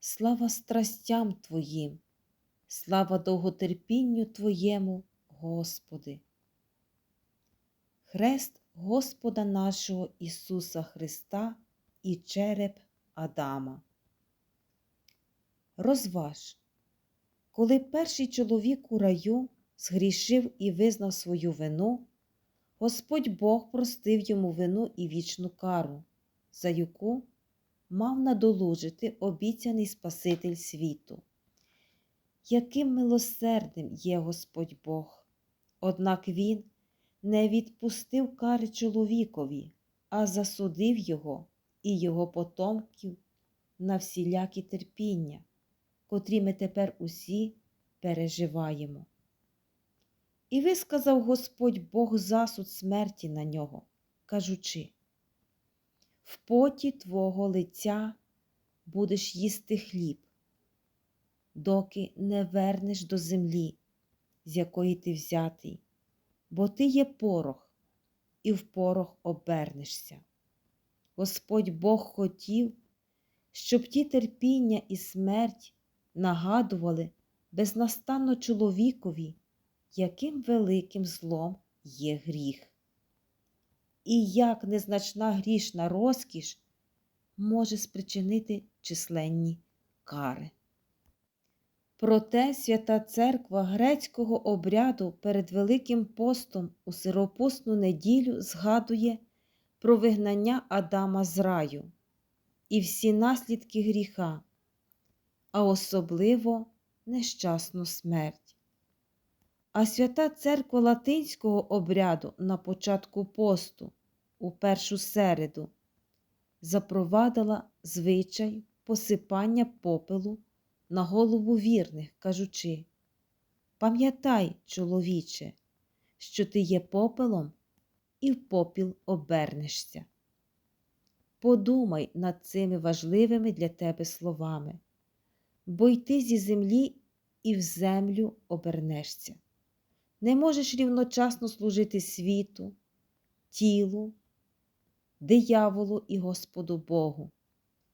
слава страстям Твоїм, слава довготерпінню Твоєму, Господи. Хрест Господа нашого Ісуса Христа і череп Адама. Розваж, коли перший чоловік у раю згрішив і визнав свою вину, Господь Бог простив йому вину і вічну кару, за яку мав надолужити обіцяний Спаситель світу. Яким милосердним є Господь Бог, однак Він не відпустив кари чоловікові, а засудив його і його потомків на всілякі терпіння, котрі ми тепер усі переживаємо. І висказав Господь Бог засуд смерті на нього, кажучи, в поті твого лиця будеш їсти хліб, доки не вернеш до землі, з якої ти взятий, бо ти є порох, і в порох обернешся. Господь Бог хотів, щоб ті терпіння і смерть нагадували безнастанно чоловікові, яким великим злом є гріх. І як незначна грішна розкіш може спричинити численні кари. Проте свята церква грецького обряду перед Великим постом у сиропусну неділю згадує про вигнання Адама з раю і всі наслідки гріха, а особливо нещасну смерть. А свята церква латинського обряду на початку посту у першу середу запровадила звичай посипання попелу на голову вірних, кажучи Пам'ятай, чоловіче, що ти є попелом і в попіл обернешся. Подумай над цими важливими для тебе словами, бо й ти зі землі і в землю обернешся. Не можеш рівночасно служити світу, тілу, дияволу і Господу Богу,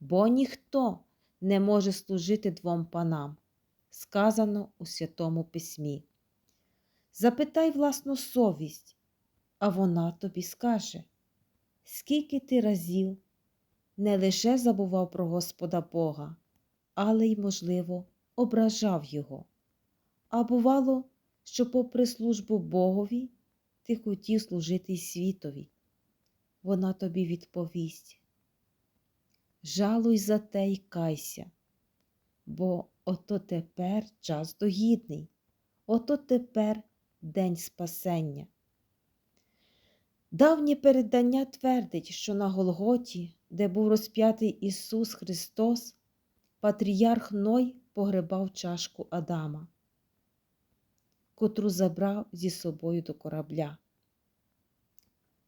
бо ніхто не може служити двом панам, сказано у Святому Письмі. Запитай власну совість, а вона тобі скаже, скільки ти разів не лише забував про Господа Бога, але й, можливо, ображав Його. А бувало, що, попри службу Богові, ти хотів служити й світові. Вона тобі відповість. Жалуй за те й кайся, бо ото тепер час догідний, ото тепер день спасення. Давнє передання твердить, що на Голготі, де був розп'ятий Ісус Христос, патріарх Ной погребав чашку Адама, котру забрав зі собою до корабля.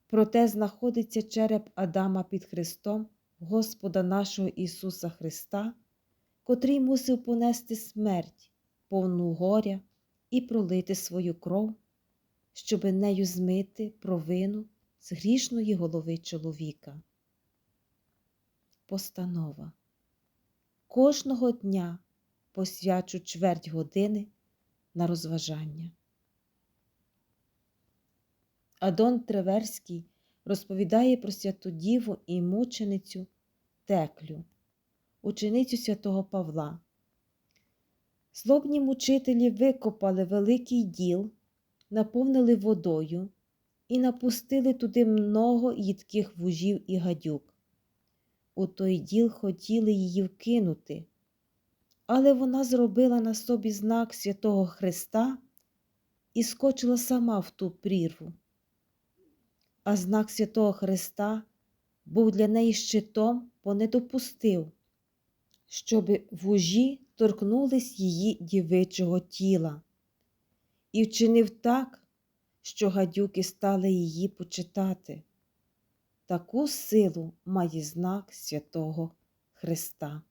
Проте знаходиться череп Адама під Христом, Господа нашого Ісуса Христа, котрий мусив понести смерть, повну горя і пролити свою кров, щоби нею змити провину з грішної голови чоловіка. Постанова. Кожного дня посвячу чверть години на розважання. Адон Треверський розповідає про святу Діву і мученицю Теклю, ученицю святого Павла. Злобні мучителі викопали великий діл, наповнили водою і напустили туди много їдких вужів і гадюк. У той діл хотіли її вкинути, але вона зробила на собі знак святого Христа і скочила сама в ту прірву а знак Святого Христа був для неї щитом, бо не допустив, щоби вужі торкнулись її дівичого тіла, і вчинив так, що гадюки стали її почитати. Таку силу має знак святого Христа.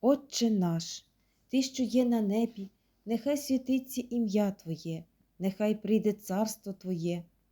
Отче наш, Ти, що є на небі, нехай святиться ім'я Твоє, нехай прийде царство Твоє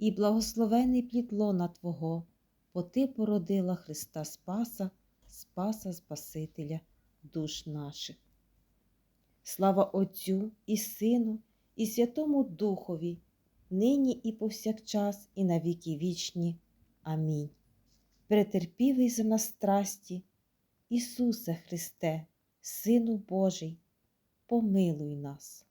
і благословений плід лона Твого, бо Ти породила Христа Спаса, Спаса Спасителя душ наших. Слава Отцю і Сину, і Святому Духові, нині і повсякчас, і на віки вічні. Амінь. Претерпівий за нас страсті, Ісусе Христе, Сину Божий, помилуй нас.